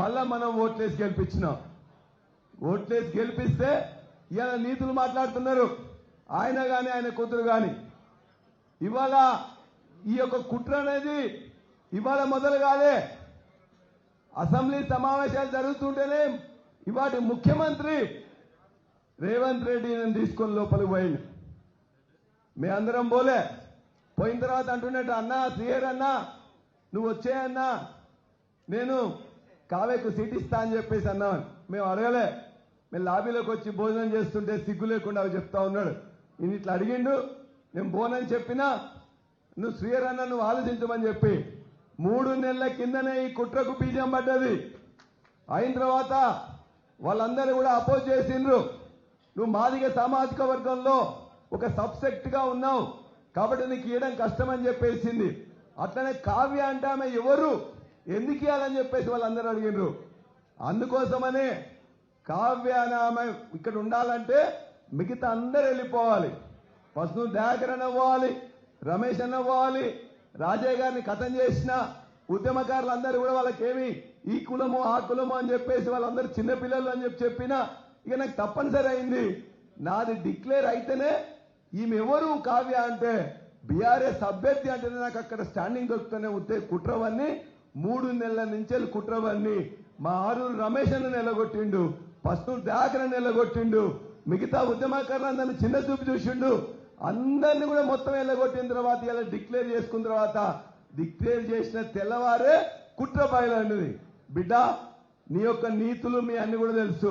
మళ్ళా మనం ఓట్లేసి గెలిపించినాం. ఓట్లేసి గెలిపిస్తే ఇవాళ నీతులు మాట్లాడుతున్నారు. ఆయన గాని ఆయన కూతురు గాని. ఇవాళ ఈ యొక్క కుట్ర అనేది ఇవాళ మొదలు కాలే. అసెంబ్లీ సమావేశాలు జరుగుతుంటేనే ఇవాటి ముఖ్యమంత్రి రేవంత్ రెడ్డి నేను తీసుకొని లోపలికి పోయింది మీ అందరం పోలే. పోయిన తర్వాత అంటున్నట్టు అన్నా శ్రీహర్ అన్నా నువ్వు వచ్చేయన్నా నేను కావేకు సీట్ ఇస్తా అని చెప్పేసి అన్నాను మేము అడగలే. మేము లాబీలోకి వచ్చి భోజనం చేస్తుంటే సిగ్గు లేకుండా అవి చెప్తా ఉన్నాడు. నేను ఇట్లా అడిగిండు నేను బోనని చెప్పినా నువ్వు శ్రీరన్న నువ్వు ఆలోచించమని చెప్పి. మూడు నెలల కిందనే ఈ కుట్రకు బీజం పడ్డది. అయిన తర్వాత వాళ్ళందరూ కూడా అపోజ్ చేసిండ్రు. నువ్వు మాదిగ సామాజిక వర్గంలో ఒక సబ్సెక్ట్గా ఉన్నావు. కాబట్టి నీకు ఇవ్వడం కష్టమని చెప్పేసింది. అట్లనే కావ్య అంటే ఆమె ఎవరు? ఎందుకు ఇవ్వాలని చెప్పేసి వాళ్ళందరూ అడిగినారు. అందుకోసమనే కావ్య ఆమె ఇక్కడ ఉండాలంటే మిగతా అందరు వెళ్ళిపోవాలి. ఫస్ట్ నువ్వు దయాకర్ రమేష్ అన్న అవ్వాలి రాజయ్య గారిని కథం చేసిన ఉద్యమకారులందరూ కూడా వాళ్ళకేమి ఈ కులము ఆ కులము అని చెప్పేసి వాళ్ళందరూ చిన్నపిల్లలు అని చెప్పి చెప్పినా ఇక నాకు తప్పనిసరి అయింది. నాది డిక్లేర్ అయితేనే ఈమె ఎవరు కావ్య అంటే బీఆర్ఎస్ అభ్యర్థి అంటేనే నాకు అక్కడ స్టాండింగ్ దొరుకుతూనే ఉంటే కుట్రవన్నీ మూడు నెలల నుంచి కుట్రవన్నీ. మా ఆరూరు రమేష్ అన్న నిలగొట్టిండు పస్తు దాకర నిలగొట్టిండు మిగతా ఉద్యమకారులందరినీ చిన్న చూపు చూసిండు. అందరిని కూడా మొత్తం వెళ్ళగొట్టిన తర్వాత ఇలా డిక్లేర్ చేసుకున్న తర్వాత డిక్లేర్ చేసిన తెల్లవారే కుట్ర బయలండిది బిడ్డ నీ యొక్క నీతులు మీ అన్ని కూడా తెలుసు.